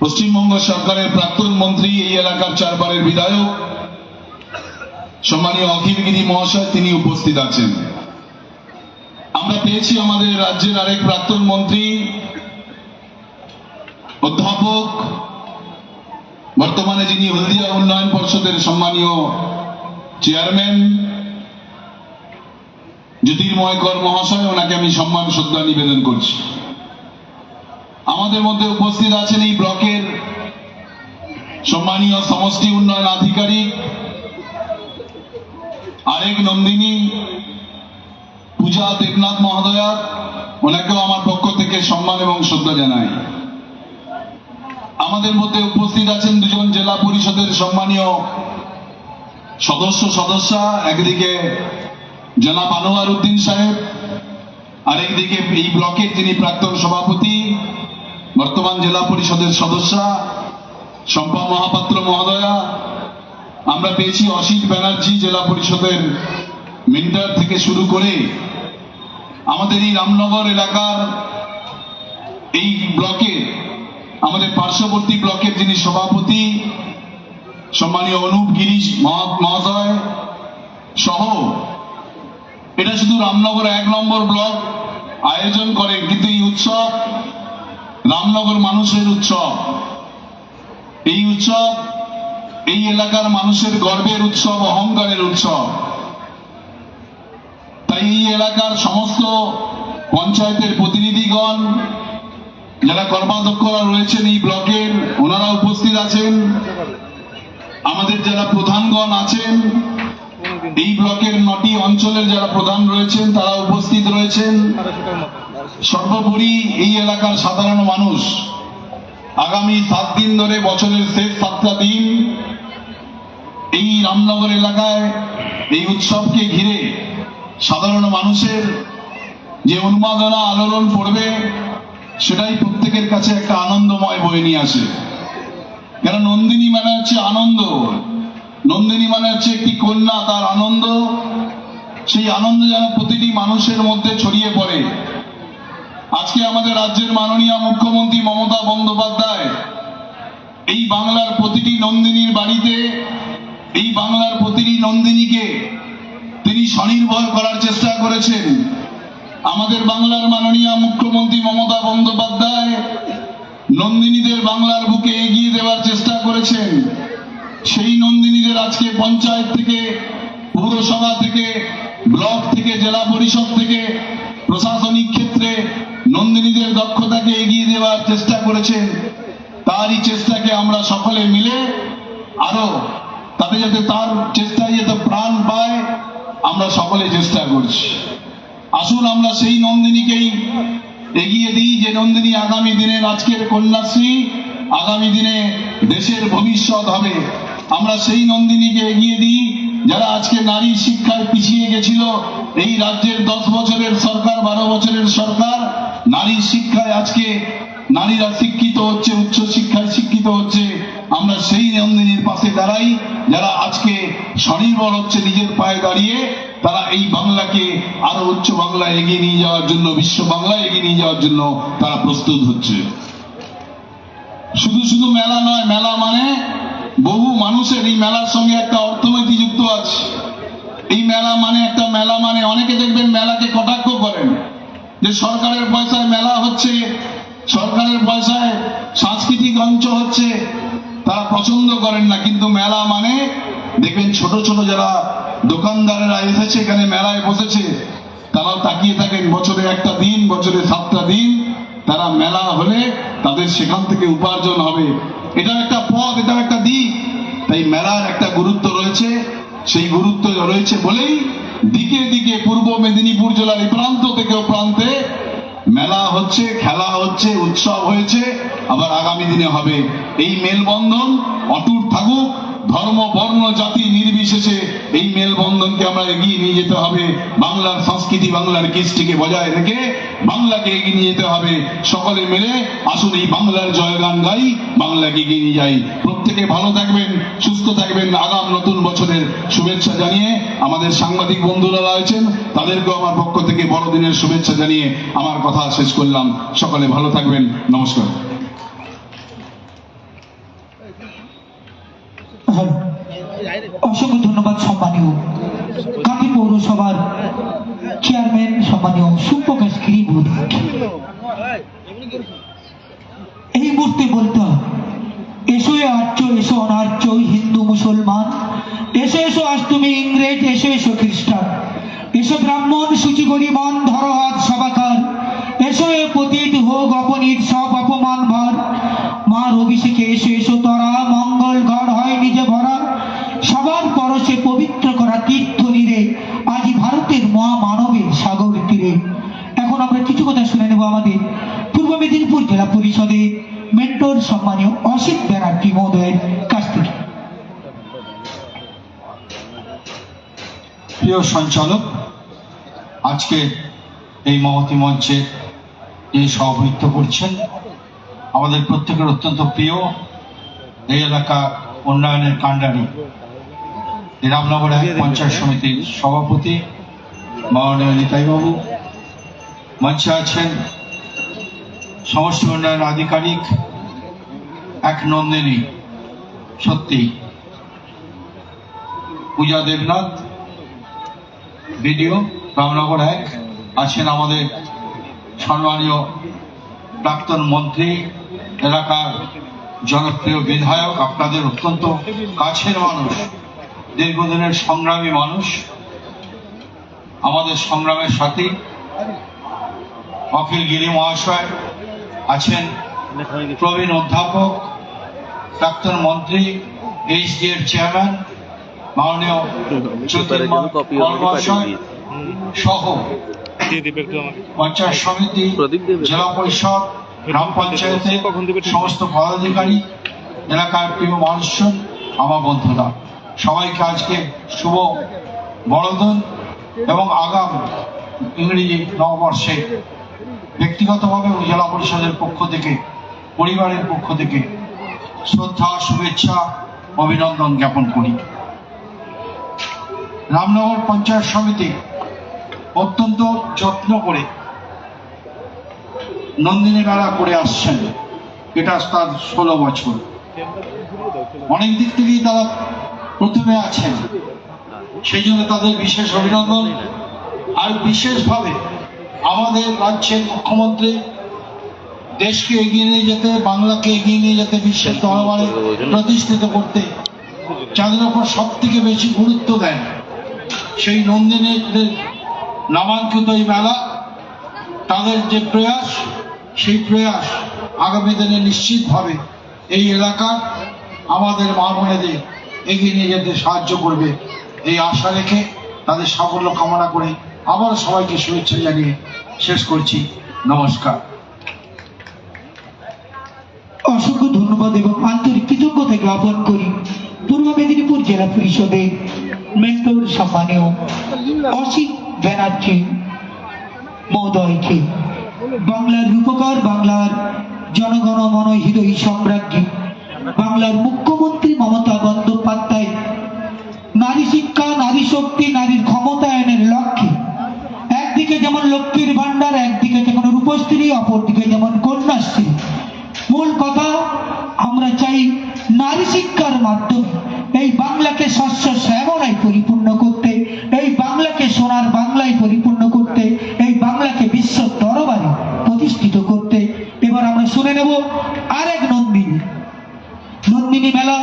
পশ্চিমবঙ্গ সরকারের প্রাক্তন মন্ত্রী এই এলাকার চারবারের বিধায়ক, সম্মানীয় অখিলগিরি মহাশয়, তিনি উপস্থিত আছেন। আমরা পেয়েছি আমাদের রাজ্যের আরেক প্রাক্তন মন্ত্রী, অধ্যাপক, বর্তমানে যিনি হলদিয়া উন্নয়ন পর্ষদের সম্মানীয় চেয়ারম্যান জ্যোতির্ময় কর মহাশয়, ওনাকে আমি সম্মান, শ্রদ্ধা নিবেদন করছি। আমাদের মধ্যে উপস্থিত আছেন এই ব্লকের সম্মানীয় সমষ্টি উন্নয়ন আধিকারিক, আরেক নন্দিনী, পূজা দেবনাথ মহোদয়া, ওনাকেও আমার পক্ষ থেকে সম্মান এবং শ্রদ্ধা জানাই। আমাদের মধ্যে উপস্থিত আছেন দুজন জেলা পরিষদের সম্মানীয় সদস্য সদস্যা, একদিকে জেলা আনোয়ার উদ্দিন সাহেব, আরেকদিকে এই ব্লকের যিনি প্রাক্তন সভাপতি বর্তমান জেলা পরিষদের সদস্যা শম্পা মহাপাত্র মহোদয়া, আমরা পেয়েছি অসিত ব্যানার্জি জেলা পরিষদের মেন্টার থেকে শুরু করে আমাদের এই রামনগর এলাকার এই ব্লকে, আমাদের পার্শ্ববর্তী ব্লকের যিনি সভাপতি, সম্মানীয় অনুপ গিরিশ মহা- মহোদয় সহ, এটা শুধু রামনগর এক নম্বর ব্লক, আয়োজন করে কিন্তু এই উৎসব। রামনগর মানুষের উৎসব। এই উৎসব এই এলাকার মানুষের গর্বের উৎসব, অহংকারের উৎসব। তাই এই এলাকার সমস্ত পঞ্চায়েতের প্রতিনিধিগণ, যারা কর্মাধ্যক্ষরা রয়েছেন এই ব্লকের, ওনারা উপস্থিত আছেন। আমাদের যারা প্রধানগণ আছেন, এই ব্লকের নটি অঞ্চলের যারা প্রধান রয়েছেন, তারা উপস্থিত রয়েছেন। সর্বোপরি এই এলাকার সাধারণ মানুষ আগামী সাত দিন ধরে বছরের শেষ সাতটা দিন এই রামনগর এলাকায় এই উৎসবকে ঘিরে সাধারণ মানুষের যে উন্মাদনা আলোড়ন পড়বে, সেটাই প্রত্যেকের কাছে একটা আনন্দময় বয়ে নিয়ে আসে। কেন নন্দিনী মানে হচ্ছে আনন্দ। নন্দিনী মানে হচ্ছে একটি কন্যা, তার আনন্দ। সেই আনন্দ যেন প্রতিটি মানুষের মধ্যে ছড়িয়ে পড়ে। আজকে আমাদের রাজ্যের মাননীয় মুখ্যমন্ত্রী মমতা বন্দ্যোপাধ্যায় এই বাংলার প্রতিটি নন্দিনীর বাড়িতে, এই বাংলার প্রতিটি নন্দিনীকে তিনি স্বনির্ভর করার চেষ্টা করেছেন। আমাদের বাংলার মাননীয় মুখ্যমন্ত্রী মমতা বন্দ্যোপাধ্যায় নন্দিনীদের বাংলার বুকে এগিয়ে দেওয়ার চেষ্টা করেছেন। সেই নন্দিনীদের আজকে পঞ্চায়েত থেকে, পৌরসভা থেকে, ব্লক থেকে, জেলা পরিষদ থেকে প্রশাসনিক ক্ষেত্রে নন্দিনীদের দক্ষতাকে এগিয়ে দেওয়ার চেষ্টা করেছে। তারই চেষ্টাকে আমরা সকলে মিলে আরও তাতে যাতে তার চেষ্টায় যাতে প্রাণ পায়, আমরা সকলে চেষ্টা করছি। আসুন আমরা সেই নন্দিনীকেই এগিয়ে দিই, যে নন্দিনী আগামী দিনের আজকের কন্যাশ্রী, আগামী দিনে দেশের ভবিষ্যৎ হবে। আমরা সেই নন্দিনীকে এগিয়ে দিই যারা আজকে নারী শিক্ষায় পিছিয়ে গেছিল, এই রাজ্যের দশ বছরের সরকার, বারো বছরের সরকার, নারী শিক্ষায় আজকে নারীরা শিক্ষিত হচ্ছে, উচ্চ শিক্ষায় শিক্ষিত হচ্ছে। আমরা সেই নন্দিনীর পাশে দাঁড়াই। যারা আজকে স্বনির্ভর হচ্ছে নিজের পায়ে দাঁড়িয়ে, তারা এই বাংলাকে আরও উচ্চ বাংলায় এগিয়ে নিয়ে যাওয়ার জন্য, বিশ্ব বাংলায় এগিয়ে নিয়ে যাওয়ার জন্য তারা প্রস্তুত হচ্ছে। শুধু শুধু মেলা নয়, মেলা মানে বহু মানুষের এই মেলার সঙ্গে একটা অর্থনীতি যুক্ত আছে। এই মেলা মানে একটা মেলা মানে অনেকে দেখবেন মেলাকে কটাক্ষ করেন যে সরকারের পয়সায় মেলা হচ্ছে, সরকারের পয়সায় সাংস্কৃতিক অঞ্চ হচ্ছে, তারা পছন্দ করেন না। কিন্তু মেলা মানে দেখবেন ছোট ছোট যারা দোকানদারেরা এসেছে, এখানে মেলায় বসেছে, তারাও তাকিয়ে থাকেন বছরে একটা দিন, বছরে সাতটা দিন, তারা মেলা হলে তাদের সেখান থেকে উপার্জন হবে। এটা একটা পথ এটা একটা দিক। তাই মেলার একটা গুরুত্ব রয়েছে। সেই গুরুত্ব রয়েছে বলেই দিকে দিকে পূর্ব মেদিনীপুর জেলার এই প্রান্ত থেকে ও প্রান্তে মেলা হচ্ছে, খেলা হচ্ছে, উৎসব হয়েছে। আবার আগামী দিনে হবে এই মেলবন্ধন। অটুট থাকুক ধর্ম, বর্ণ, জাতি নির্বিশেষে এই মেলবন্ধনকে আমরা এগিয়ে নিয়ে যেতে হবে। বাংলার সংস্কৃতি, বাংলার কৃষ্টিকে বজায় রেখে বাংলাকে এগিয়ে নিয়ে যেতে হবে। সকলে মিলে আসুন এই বাংলার জয়গান গাই, বাংলাকে এগিয়ে নিয়ে যাই। প্রত্যেকে ভালো থাকবেন, সুস্থ থাকবেন। আগাম নতুন বছরের শুভেচ্ছা জানিয়ে আমাদের সাংবাদিক বন্ধুরা রয়েছেন তাদেরকেও আমার পক্ষ থেকে বড়দিনের শুভেচ্ছা জানিয়ে আমার কথা শেষ করলাম। সকলে ভালো থাকবেন। নমস্কার। অসংখ্য ধন্যবাদ সম্মানীয় কাকি পৌরসভার চেয়ারম্যান সম্মানীয় সুপ্রকাশ গিরি এই মুহূর্তে বলতে এসো আর্য, এসো অনার্য হিন্দু মুসলমান, এসো এসো আজ তুমি ইংরেজ, এসো এসো খ্রিস্টান, এসো ব্রাহ্মণ, সূচি গরিবান জেলা পরিষদে মেন্টর সম্মানীয় অসিত ব্যানার্জি মহোদয়ের কাছ থেকে প্রিয় সঞ্চালক, আজকে এই মহতি মঞ্চে এই সভাপতিত্ব করছেন, আমাদের প্রত্যেকের অত্যন্ত প্রিয় এই এলাকা উন্নয়নের কাণ্ডারি, রামনগর এক পঞ্চায়েত সমিতির সভাপতি, মাননীয় নিতাইবাবু। মঞ্চে আছেন সমষ্টি উন্নয়ন আধিকারিক, এক নন্দিনী, সত্যি। পূজা দেবনাথ, বিডিও রামনগর এক, আছেন আমাদের সম্মানীয় প্রাক্তন মন্ত্রী, এলাকার জনপ্রিয় বিধায়ক, আপনাদের অত্যন্ত কাছের মানুষ, দীর্ঘদিনের সংগ্রামী মানুষ, আমাদের সংগ্রামের সাথী অখিল গিরি মহাশয় আছেন প্রবীণ অধ্যাপক, প্রাক্তন মন্ত্রী এইচডি এর চেয়ারম্যান, মাননীয় সহ সমিতি, জেলা পরিষদ, গ্রাম সমস্ত এলাকার প্রিয় মানুষজন, আমার বন্ধুরা। সবাইকে আজকে শুভ বড়দিন এবং আগাম ইংরেজি নববর্ষে ব্যক্তিগতভাবে জেলা পরিষদের পক্ষ থেকে, পরিবারের পক্ষ থেকে শ্রদ্ধা, শুভেচ্ছা, অভিনন্দন জ্ঞাপন করি। রামনগর পঞ্চায়েত সমিতি অত্যন্ত যত্ন করে নন্দিনী মেলা করে আসছেন। এটা তার ষোলো বছর। অনেক দিক থেকেই তারা প্রথমে আছেন। সেই জন্য তাদের বিশেষ অভিনন্দন। আর বিশেষভাবে আমাদের রাজ্যের মুখ্যমন্ত্রী দেশকে এগিয়ে নিয়ে যেতে, বাংলাকে এগিয়ে নিয়ে যেতে, বিশ্বের দরবারে প্রতিষ্ঠিত করতে যাদের ওপর সব থেকে বেশি গুরুত্ব দেন সেই নন্দিনীদের নামাঙ্কিত এই মেলা, তাদের যে প্রয়াস, সেই প্রয়াস আগামী দিনে নিশ্চিতভাবে এই এলাকার আমাদের মা বোনেদের এগিয়ে নিয়ে যেতে সাহায্য করবে। এই আশা রেখে তাদের সাফল্য কামনা করে আবার সবাইকে শুভেচ্ছা জানিয়ে শেষ করছি। নমস্কার। অসংখ্য ধন্যবাদ এবং আন্তরিক কৃতজ্ঞতা জ্ঞাপন করি। পূর্ব মেদিনীপুর জেলা পরিষদের মেন্টর সম্মানীয় অসিত ব্যানার্জি মহোদয়কে, বাংলার রূপকার, বাংলার জনগণ মন হৃদয় সম্রাজ্ঞী, বাংলার মুখ্যমন্ত্রী মমতা বন্দ্যোপাধ্যায়, নারী শিক্ষা, নারী শক্তি, নারীর ক্ষমতায়নের লক্ষ্যে যেমন লক্ষ্মীর ভান্ডার, একদিকে যেমন রূপশ্রী, অপরদিকে যেমন কন্যাশ্রী। মূল কথা, আমরা চাই নারী শিক্ষার মাধ্যমে এই বাংলাকে শস্য শ্যামলায় পরিপূর্ণ করতে, এই বাংলাকে সোনার বাংলায় পরিপূর্ণ করতে, এই বাংলাকে বিশ্ব দরবারে প্রতিষ্ঠিত করতে। এবার আমরা শুনে নেব আরেক নন্দিনী। নন্দিনী মেলা,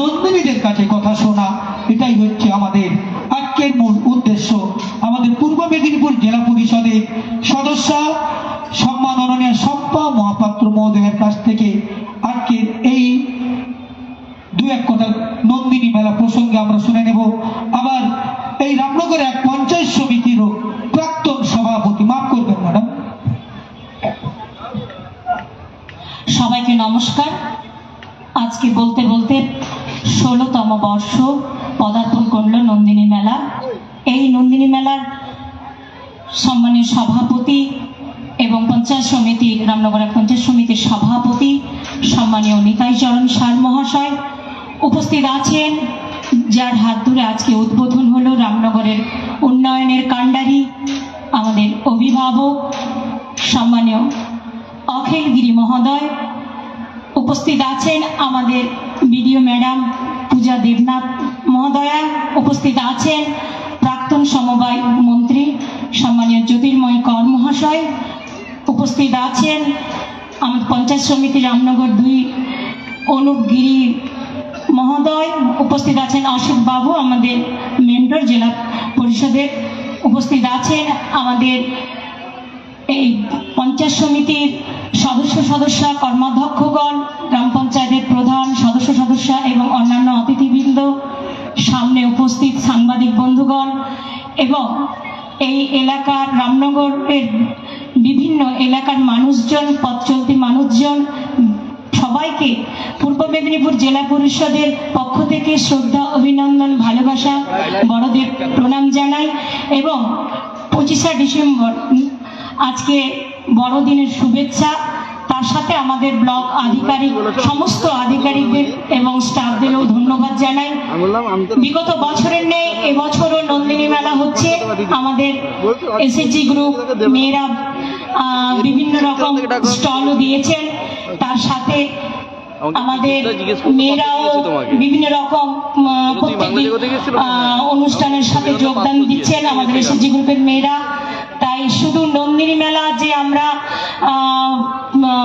নন্দিনীদের কাছে কথা শোনা, এটাই হচ্ছে আমাদের আজকের মূল উদ্দেশ্য আমাদের পূর্ব মেদিনীপুর জেলা পরিষদের সদস্য সম্মাননীয় সম্পা মহোদয়ের কাছ থেকে আজকের এই দু এক কথা নন্দিনী মেলা প্রসঙ্গে আমরা শুনে নেব। আবার এই রামনগর এক পঞ্চায়েত সমিতিরও প্রাক্তন সভাপতি, মাফ করবেন, ম্যাডাম। সবাইকে নমস্কার। আজকে বলতে বলতে ষোলোতম বর্ষ পদার্পণ করল নন্দিনী মেলা। এই নন্দিনী মেলার সম্মানীয় সভাপতি এবং পঞ্চায়েত সমিতি রামনগর পঞ্চায়েত সমিতির সভাপতি, সম্মানীয় নিতাই চরণ সার মহাশয় উপস্থিত আছেন। যার হাত ধরে আজকে উদ্বোধন হলো রামনগরের উন্নয়নের কাণ্ডারি, আমাদের অভিভাবক, সম্মানীয় অখিল গিরি মহোদয় উপস্থিত আছেন। আমাদের বিডিও ম্যাডাম পূজা দেবনাথ মহোদয়া উপস্থিত আছেন। প্রাক্তন সমবায় মন্ত্রী, সম্মানীয় জ্যোতির্ময় কর মহাশয় উপস্থিত আছেন আমাদের পঞ্চায়েত সমিতি রামনগর দুই অনুপ গিরি মহোদয়। উপস্থিত আছেন অশোক বাবু, আমাদের মেন্টর জেলা পরিষদের উপস্থিত আছেন। আমাদের এই পঞ্চায়েত সমিতির সদস্য সদস্য, কর্মাধ্যক্ষগণ, গ্রাম পঞ্চায়েতের প্রধান সদস্য সদস্য এবং অন্যান্য অতিথিবৃন্দ, সামনে উপস্থিত সাংবাদিক বন্ধুগণ এবং এই এলাকার রামনগরের বিভিন্ন এলাকার মানুষজন পথ চলতি মানুষজন, সবাইকে পূর্ব মেদিনীপুর জেলা পরিষদের পক্ষ থেকে শ্রদ্ধা, অভিনন্দন, ভালোবাসা, বড়দের প্রণাম জানাই এবং পঁচিশে ডিসেম্বর আজকে বড়দিনের শুভেচ্ছা। তার সাথে আমাদের ব্লক আধিকারিক সমস্ত আধিকারিকদের এবং স্টাফদেরও ধন্যবাদ জানাই। বিগত বছরের নেই এবছরও নন্দিনী মেলা হচ্ছে। আমাদের এসএসজি গ্রুপ মেয়েরা বিভিন্ন রকম স্টলও দিয়েছেন। তার সাথে আমাদের মেয়েরাও বিভিন্ন রকম প্রত্যেকটি অনুষ্ঠানের সাথে যোগদান দিচ্ছেন আমাদের এসএসজি গ্রুপের মেয়েরা। তাই শুধু নন্দিনী মেলা যে আমরা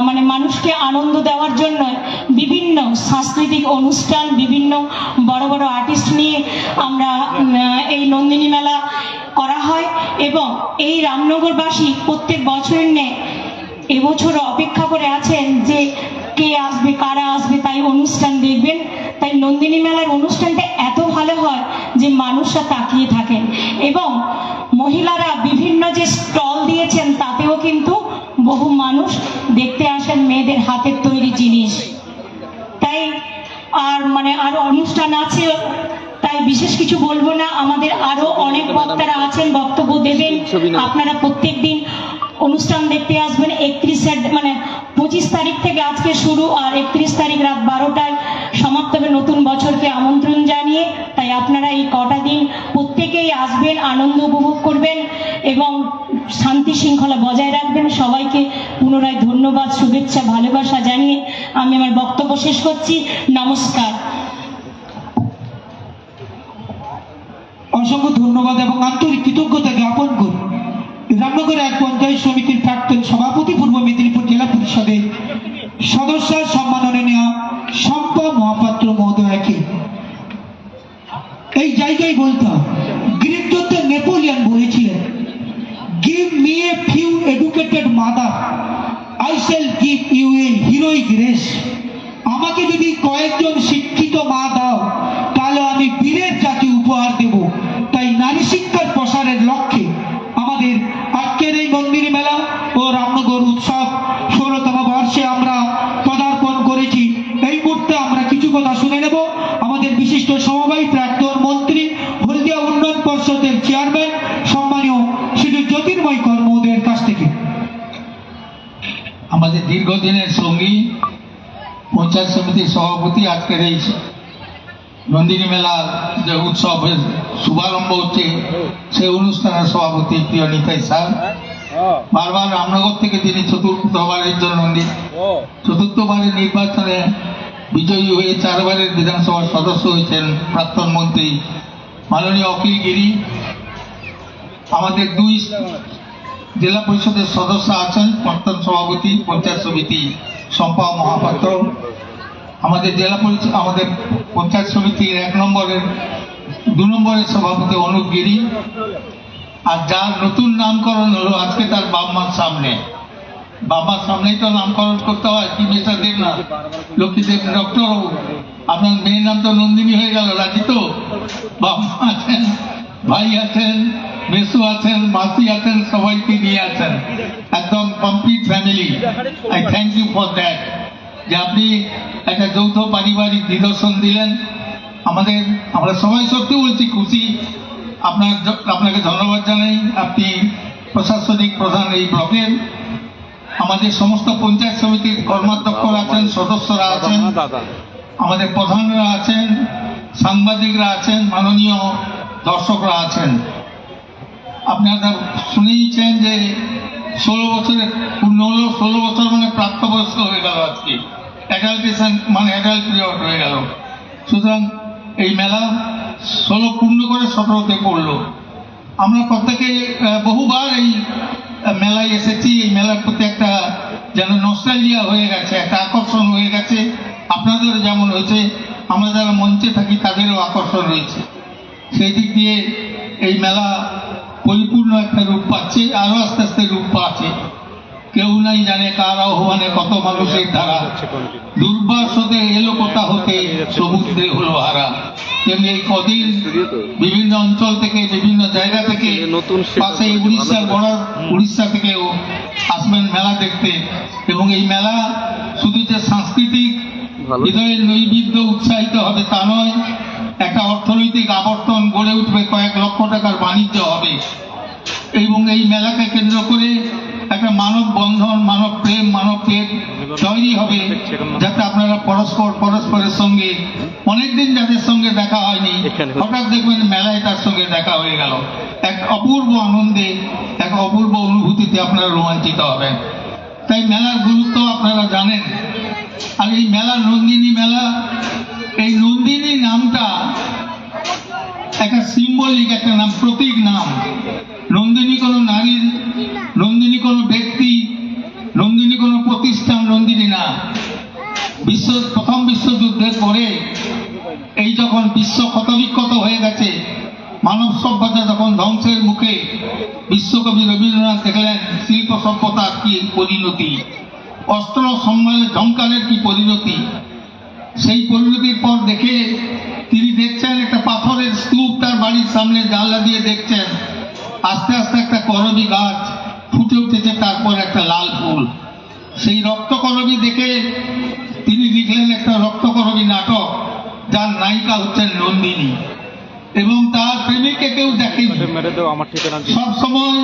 মানে মানুষকে আনন্দ দেওয়ার জন্য বিভিন্ন সাংস্কৃতিক অনুষ্ঠান বিভিন্ন বড় বড় আর্টিস্ট নিয়ে আমরা এই নন্দিনী মেলা করা হয় এবং এই রামনগরবাসী প্রত্যেক বছরের নেয় এবছর অপেক্ষা করে আছেন যে কে আসবে কারা আসবে তাই অনুষ্ঠান দেখবেন। তাই নন্দিনী মেলার অনুষ্ঠানটা এত ভালো হয় যে মানুষরা তাকিয়ে থাকেন। এবং মহিলারা বিভিন্ন যে স্টল দিয়েছেন তাতেও কিন্তু বহু মানুষ দেখতে আসেন মেয়েদের হাতের তৈরি জিনিস। তাই আর মানে আরও অনুষ্ঠান আছে তাই বিশেষ কিছু বলব না। আমাদের আরও অনেক বক্তারা আছেন বক্তব্য দেবেন। আপনারা প্রত্যেক দিন অনুষ্ঠান দেখতে আসবেন। একত্রিশে মানে পঁচিশ তারিখ থেকে আজকে শুরু আর একত্রিশ তারিখ রাত বারোটায় সমাপ্ত হবে নতুন বছরকে আমন্ত্রণ জানিয়ে তাই আপনারা এই কটা দিন প্রত্যেকেই আসবেন, আনন্দ উপভোগ করবেন এবং শান্তি শৃঙ্খলা বজায় রাখবেন। সবাইকে পুনরায় ধন্যবাদ, শুভেচ্ছা, ভালোবাসা জানিয়ে আমি আমার বক্তব্য শেষ করছি। নমস্কার। অসংখ্য ধন্যবাদ এবং আন্তরিক কৃতজ্ঞতা জ্ঞাপন করি রামনগর এক পঞ্চায়েত সমিতির প্রাক্তন সভাপতি, পূর্ব মেদিনীপুর জেলা পরিষদের সদস্য সম্মাননীয় শম্পা মহাপাত্র মহোদয়কে। এই জায়গায় বলতাম গ্রিক দত্ত নেপোলিয়ান বলেছিলেন give me a few educated mother I shall give you a heroic race panchayat সমিতির সভাপতি আজকের এই নন্দিনী মেলা যে উৎসবের শুভারম্ভ হচ্ছে, সেই অনুষ্ঠানের সভাপতি প্রিয় নিতাই স্যার। বারবার রামনগর থেকে তিনি চতুর্থবারের জন্য চতুর্থবারের নির্বাচনে বিজয়ী হয়ে চারবারের বিধানসভার সদস্য হয়েছেন প্রাক্তন মন্ত্রী মাননীয় অখিল গিরি। আমাদের দুই জেলা পরিষদের সদস্য আছেন, প্রাক্তন সভাপতি, পঞ্চায়েত সমিতি, শম্পা মহাপাত্র। আমাদের জেলা পরিষদ, আমাদের পঞ্চায়েত সমিতির এক নম্বরের, দু নম্বরের সভাপতি অনুপ গিরি। আর যার নতুন নামকরণ হলো আজকে তার বাপ মার সামনে। বাবার সামনেই তো নামকরণ করতে হয়, কি মেয়েটা দেব না লক্ষ্মীদেব, ডক্টর আপনার মেয়ের নাম তো নন্দিনী হয়ে গেল, রাজি তো? বাবা আছেন, ভাই আছেন, মেসু আছেন, মাসি আছেন, সবাইকে নিয়ে আছেন। একদম complete family I thank you for that যে আপনি একটা যৌথ পারিবারিক নিদর্শন দিলেন। আমাদের আমরা সবাই সত্যি বলছি খুশি। আপনার আপনাকে ধন্যবাদ জানাই। আপনি প্রশাসনিক প্রধান এই ব্লকের। আমাদের সমস্ত পঞ্চায়েত সমিতির কর্মাধ্যক্ষরা আছেন সদস্যরা আছেন। আমাদের প্রধানরা আছেন সাংবাদিকরা আছেন মাননীয় দর্শকরা আছেন। আপনারা শুনেইছেন যে ষোলো বছরের পূর্ণ হলো ষোলো বছর মানে প্রাপ্তবয়স্ক হয়ে গেল আজকে। অ্যাডাল্টেশন মানে অ্যাডাল্ট পিরিয়ড হয়ে গেল। সুতরাং এই মেলা ষোলো পূর্ণ করে সতেরোতে পড়ল। আমরা প্রত্যেকে বহুবার এই মেলায় এসেছি। এই মেলার প্রতি একটা যেন নস্টালজিয়া হয়ে গেছে, একটা আকর্ষণ হয়ে গেছে। আপনাদের যেমন হয়েছে, আমরা যারা মঞ্চে থাকি তাদেরও আকর্ষণ রয়েছে। সেই দিক দিয়ে এই মেলা পরিপূর্ণ একটা রূপ পাচ্ছে, আরও আস্তে আস্তে রূপ পাচ্ছে। কেউ নাই জানে কার আহ্বানে কত মানুষের ধারা। দুর্বাস হতে এলো কোথা হতে সমুদ্রে হলো হারা। তেমনি এই কদিন বিভিন্ন অঞ্চল থেকে বিভিন্ন জায়গা থেকে নতুন পাশে উড়িষ্যার বর্ডার উড়িষ্যা থেকেও আসবেন মেলা দেখতে। এবং এই মেলা শুধু যে সাংস্কৃতিক হৃদয়ের নৈবিদ্য উৎসাহিত হবে তা নয় একটা অর্থনৈতিক আবর্তন গড়ে উঠবে কয়েক লক্ষ টাকার বাণিজ্য হবে। এবং এই মেলাকে কেন্দ্র করে একটা মানব বন্ধন মানব প্রেম মানব প্রেম তৈরি হবে যাতে আপনারা পরস্পর পরস্পরের সঙ্গে অনেকদিন যাদের সঙ্গে দেখা হয়নি হঠাৎ দেখবেন মেলায় তার সঙ্গে দেখা হয়ে গেল। এক অপূর্ব আনন্দে এক অপূর্ব অনুভূতিতে আপনারা রোমাঞ্চিত হবেন। তাই মেলার গুরুত্ব আপনারা জানেন। আর এই মেলা নন্দিনী মেলা এই নন্দিনী নামটা একটা সিম্বলিক একটা নাম প্রতীক নাম। নন্দিনী কোনো নারীর নন্দিনী কোনো ব্যক্তি, নন্দিনী কোনো প্রতিষ্ঠান নন্দিনী না। বিশ্ব, প্রথম বিশ্বযুদ্ধের পরে এই যখন বিশ্ব ক্ষতবিক্ষত হয়ে গেছে, মানব সভ্যতা যখন ধ্বংসের মুখে বিশ্বকবি রবীন্দ্রনাথ দেখলেন, শিল্প সভ্যতার কি পরিণতি, অস্ত্র সম্মেলনের ঝঙ্কারের কি পরিণতি, সেই পরিণতির পর দেখে তিনি দেখছেন একটা পাথরের স্তূপ তার বাড়ির সামনে জানলা দিয়ে দেখছেন। আস্তে আস্তে একটা করবি গাছ ফুটে উঠেছে তারপর একটা লাল ফুল। সেই রক্তকরবী দেখে তিনি লিখলেন একটা রক্তকরবী নাটক যার নায়িকা হচ্ছেন নন্দিনী। এবং তার প্রেমিককে কেউ দেখেনি। মেরে দাও আমার ঠিকানা সব সময়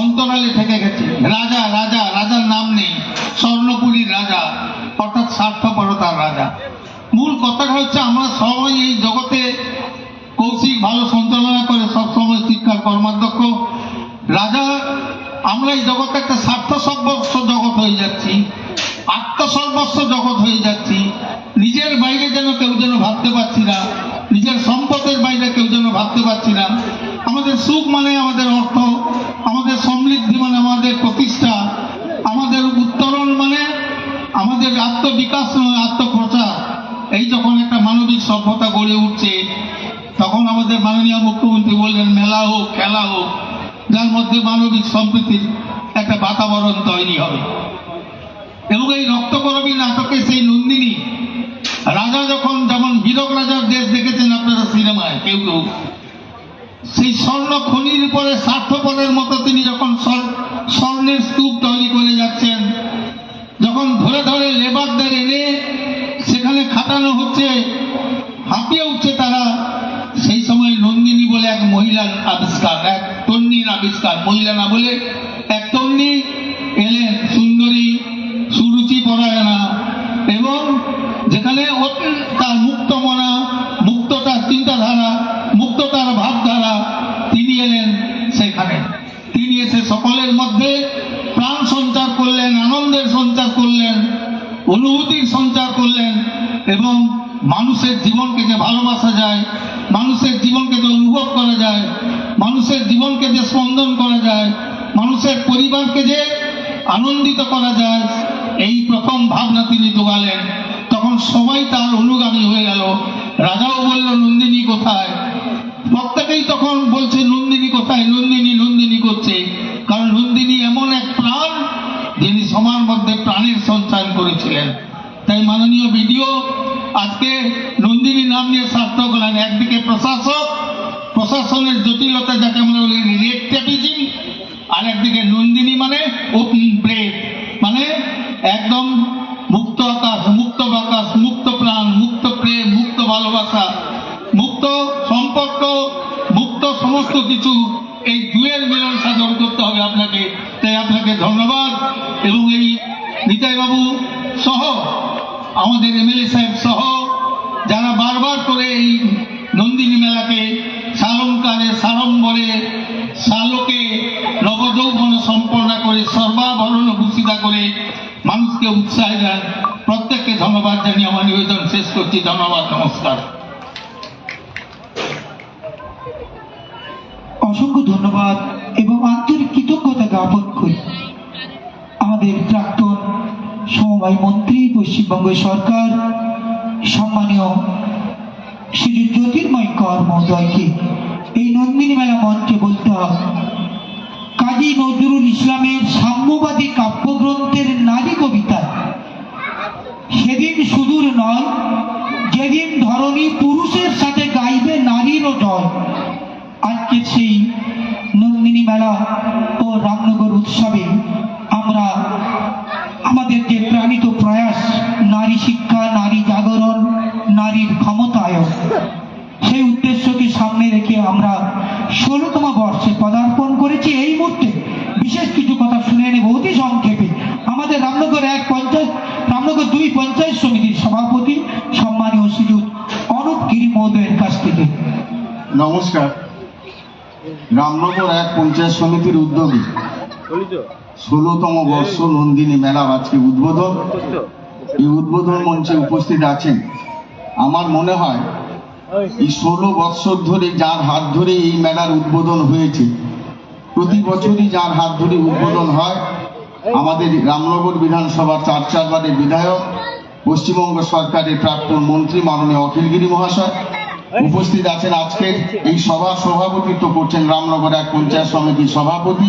অন্তরালে থেকে গেছে। রাজা রাজা রাজার নাম নেই স্বর্ণপুরীর রাজা অর্থাৎ স্বার্থপরতার রাজা। মূল কথাটা হচ্ছে আমরা সবাই এই জগতে কৌশিক ভালো সঞ্চালনা করে সবসময় শিক্ষার কর্মাধ্যক্ষ। রাজা, আমরা এই জগতে একটা স্বার্থ সর্বস্ব জগৎ হয়ে যাচ্ছি, আত্মসর্বস্ব জগৎ হয়ে যাচ্ছি। নিজের বাইরে যেন কেউ যেন ভাবতে পারছি না, নিজের সম্পদের বাইরে কেউ যেন ভাবতে পারছি না। আমাদের সুখ মানে আমাদের অর্থ, আমাদের সমৃদ্ধি মানে আমাদের প্রতিষ্ঠা, আমাদের উত্তরণ মানে আমাদের আত্মবিকাশ নয় আত্মপ্রচার এই যখন একটা মানবিক সভ্যতা গড়ে উঠছে তখন আমাদের মাননীয় মুখ্যমন্ত্রী বললেন, মেলা হোক, খেলা হোক, যার মধ্যে মানবিক সম্প্রীতির একটা বাতাবরণ তৈরি হবে। এবং এই রক্তকরবী নাটকে সেই নন্দিনী, রাজা যখন, যেমন বীরক রাজার দেশ দেখেছেন আপনারা সিনেমায়, কেউ কেউ, সেই স্বর্ণ খনির উপরে স্বার্থপরের মতো তিনি যখন স্বর্ণের স্তূপ তৈরি করে যাচ্ছেন, যখন ধরে ধরে লেবারদের এনে সেখানে খাটানো হচ্ছে, হাঁপিয়ে উঠছে তারা নন্দিনী বলে এক মহিলার আবিষ্কার, এক তন্নির আবিষ্কার। মহিলা না বলে এক তন্নি এলেন, সুন্দরী, সুরুচি পরায়ণা। এবং যেখানে তার মুক্ত মনা মুক্ত তার চিন্তাধারা মুক্ত তার ভাবধারা, তিনি এলেন সেখানে। তিনি এসে সকলের মধ্যে প্রাণ সঞ্চার করলেন, আনন্দের সঞ্চার করলেন, অনুভূতির সঞ্চার করলেন এবং মানুষের জীবনকে যে ভালোবাসা যায় মানুষের জীবনকে যে অনুভব করা যায় মানুষের জীবনকে যে স্পন্দন করা যায়, মানুষের পরিবারকে যে আনন্দিত করা যায়, এই প্রথম ভাবনা তিনি জোগালেন তখন সবাই তার অনুগামী হয়ে গেল। রাজাও বলল, নন্দিনী কোথায়? প্রত্যেকেই তখন বলছে, নন্দিনী কোথায়? নন্দিনী নন্দিনী করছে। কারণ নন্দিনী এমন এক প্রাণ, যিনি সবার মধ্যে প্রাণের সঞ্চার করেছিলেন। তাই মাননীয় বিডিও আজকে নন্দিনী নাম নিয়ে সার্থক হলেন। একদিকে প্রশাসক প্রশাসনের জটিলতা যাকে আমরা বলি রেড টেপিজিম আর একদিকে নন্দিনী মানে ওপেন ব্রেক মানে একদম মুক্ত আকাশ, মুক্ত বাতাস, মুক্ত প্রাণ, মুক্ত প্রেম, মুক্ত ভালোবাসা, মুক্ত সম্পর্ক, মুক্ত সমস্ত কিছু। এই দুয়ের মিলন সাধন করতে হবে আপনাকে। তাই আপনাকে ধন্যবাদ। এবং এই নিতাই বাবু সহ আমাদের এমএলএ সাহেব সহ যারা বারবার করে এই নন্দিনী মেলাকে সালঙ্কারে সাড়ম্বরে শালকে নবযৌবন সম্পন্ন করে সর্বাভরণ ভূষিতা করে মানুষকে উৎসাহ দেন। প্রত্যেককে ধন্যবাদ জানিয়ে আমার নিবেদন শেষ করছি। ধন্যবাদ, নমস্কার। অসংখ্য ধন্যবাদ এবং আন্তরিক কৃতজ্ঞতা জ্ঞাপন করি। আমাদের প্রাক্তন সমবায় মন্ত্রী, পশ্চিমবঙ্গ সরকার, সম্মানীয় শ্রী জ্যোতির্ময় কর মহোদয়কে এই নন্দিনী মেলা মঞ্চে বলতে হবে কাজী নজরুল ইসলামের সাম্যবাদী কাব্যগ্রন্থের নারী কবিতা। সেদিন সুদূর নয়, যেদিন ধরনী পুরুষের সাথে গাইবে নারীরও জয়। আজকে সেই নন্দিনী মেলা ও রামনগর উৎসবে আমরা আমাদের যে প্রাণিত প্রয়াস, নারী শিক্ষা, নারী জাগরণ, নারীর ক্ষমতায়ন সেই উদ্দেশ্যকে সামনে রেখে আমরা ষোলোতম বর্ষে পদার্পণ করেছি এই মুহূর্তে। বিশেষ কিছু কথা শুনে নেব অতি সংক্ষেপে। আমাদের রামনগর এক পঞ্চায়েত, রামনগর দুই পঞ্চায়েত সমিতির সভাপতি সম্মানীয় শ্রীযুত অনুপ গিরি মহোদয়ের কাছ থেকে। নমস্কার। রামনগর এক পঞ্চায়েত সমিতির উদ্যোগে ষোলোতম বর্ষ নন্দিনী মেলা আজকে উদ্বোধন। এই উদ্বোধন মঞ্চে উপস্থিত আছেন। আমার মনে হয় ষোলো বৎসর ধরে যার হাত ধরে এই মেলার উদ্বোধন হয়েছে, প্রতি বছরই যার হাত ধরে উদ্বোধন হয়, আমাদের রামনগর বিধানসভার চার চারবারের বিধায়ক, পশ্চিমবঙ্গ সরকারের প্রাক্তন মন্ত্রী মাননীয় অখিলগিরি মহাশয় উপস্থিত আছেন আজকের এই সভা সভাপতিত্ব করছেন রামনগর এক পঞ্চায়েত সমিতির সভাপতি।